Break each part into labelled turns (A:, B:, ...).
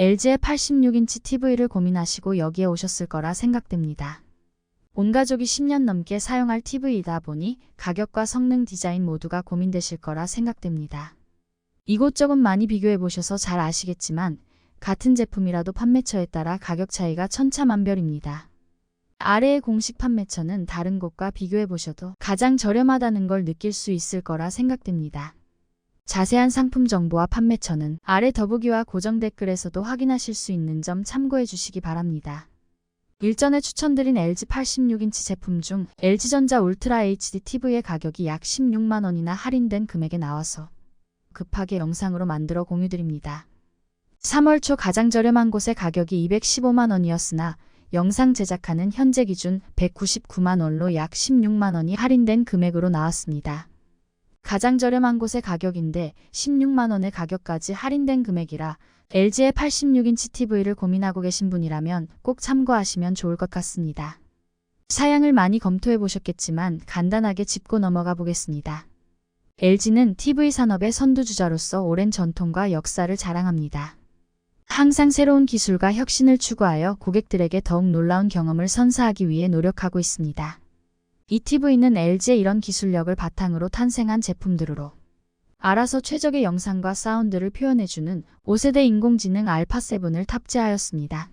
A: LG의 86인치 TV를 고민하시고 여기에 오셨을 거라 생각됩니다. 온 가족이 10년 넘게 사용할 TV이다 보니 가격과 성능 디자인 모두가 고민되실 거라 생각됩니다. 이곳저곳 많이 비교해 보셔서 잘 아시겠지만 같은 제품이라도 판매처에 따라 가격 차이가 천차만별입니다. 아래의 공식 판매처는 다른 곳과 비교해 보셔도 가장 저렴하다는 걸 느낄 수 있을 거라 생각됩니다. 자세한 상품 정보와 판매처는 아래 더보기와 고정 댓글에서도 확인하실 수 있는 점 참고해 주시기 바랍니다. 일전에 추천드린 LG 86인치 제품 중 LG전자 울트라 HD TV의 가격이 약 16만원이나 할인된 금액에 나와서 급하게 영상으로 만들어 공유드립니다. 3월 초 가장 저렴한 곳의 가격이 215만원이었으나 영상 제작하는 현재 기준 199만원로 약 16만원이 할인된 금액으로 나왔습니다. 가장 저렴한 곳의 가격인데 16만원의 가격까지 할인된 금액이라 LG의 86인치 TV를 고민하고 계신 분이라면 꼭 참고하시면 좋을 것 같습니다. 사양을 많이 검토해 보셨겠지만 간단하게 짚고 넘어가 보겠습니다. LG는 TV 산업의 선두주자로서 오랜 전통과 역사를 자랑합니다. 항상 새로운 기술과 혁신을 추구하여 고객들에게 더욱 놀라운 경험을 선사하기 위해 노력하고 있습니다. 이 TV는 LG의 이런 기술력을 바탕으로 탄생한 제품들으로 알아서 최적의 영상과 사운드를 표현해주는 5세대 인공지능 알파7을 탑재하였습니다.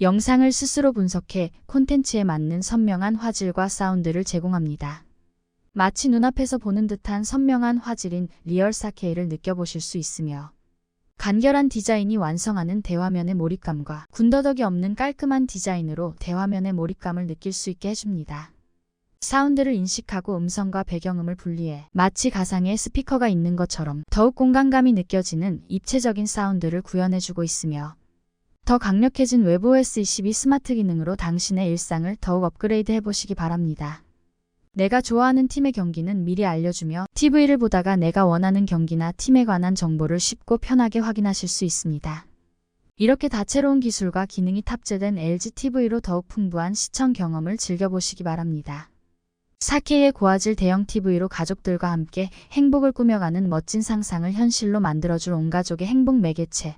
A: 영상을 스스로 분석해 콘텐츠에 맞는 선명한 화질과 사운드를 제공합니다. 마치 눈앞에서 보는 듯한 선명한 화질인 리얼 4K를 느껴보실 수 있으며 간결한 디자인이 완성하는 대화면의 몰입감과 군더더기 없는 깔끔한 디자인으로 대화면의 몰입감을 느낄 수 있게 해줍니다. 사운드를 인식하고 음성과 배경음을 분리해 마치 가상의 스피커가 있는 것처럼 더욱 공간감이 느껴지는 입체적인 사운드를 구현해주고 있으며 더 강력해진 웹OS 22 스마트 기능으로 당신의 일상을 더욱 업그레이드 해보시기 바랍니다. 내가 좋아하는 팀의 경기는 미리 알려주며 TV를 보다가 내가 원하는 경기나 팀에 관한 정보를 쉽고 편하게 확인하실 수 있습니다. 이렇게 다채로운 기술과 기능이 탑재된 LG TV로 더욱 풍부한 시청 경험을 즐겨보시기 바랍니다. 4K의 고화질 대형 TV로 가족들과 함께 행복을 꾸며가는 멋진 상상을 현실로 만들어줄 온 가족의 행복 매개체.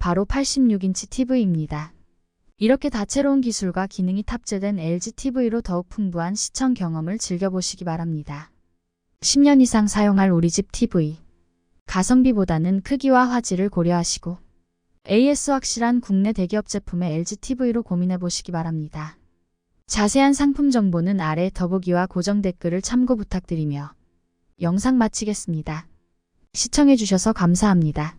A: 바로 86인치 TV입니다. 이렇게 다채로운 기술과 기능이 탑재된 LG TV로 더욱 풍부한 시청 경험을 즐겨보시기 바랍니다. 10년 이상 사용할 우리 집 TV. 가성비보다는 크기와 화질을 고려하시고 AS 확실한 국내 대기업 제품의 LG TV로 고민해 보시기 바랍니다. 자세한 상품 정보는 아래 더보기와 고정 댓글을 참고 부탁드리며 영상 마치겠습니다. 시청해주셔서 감사합니다.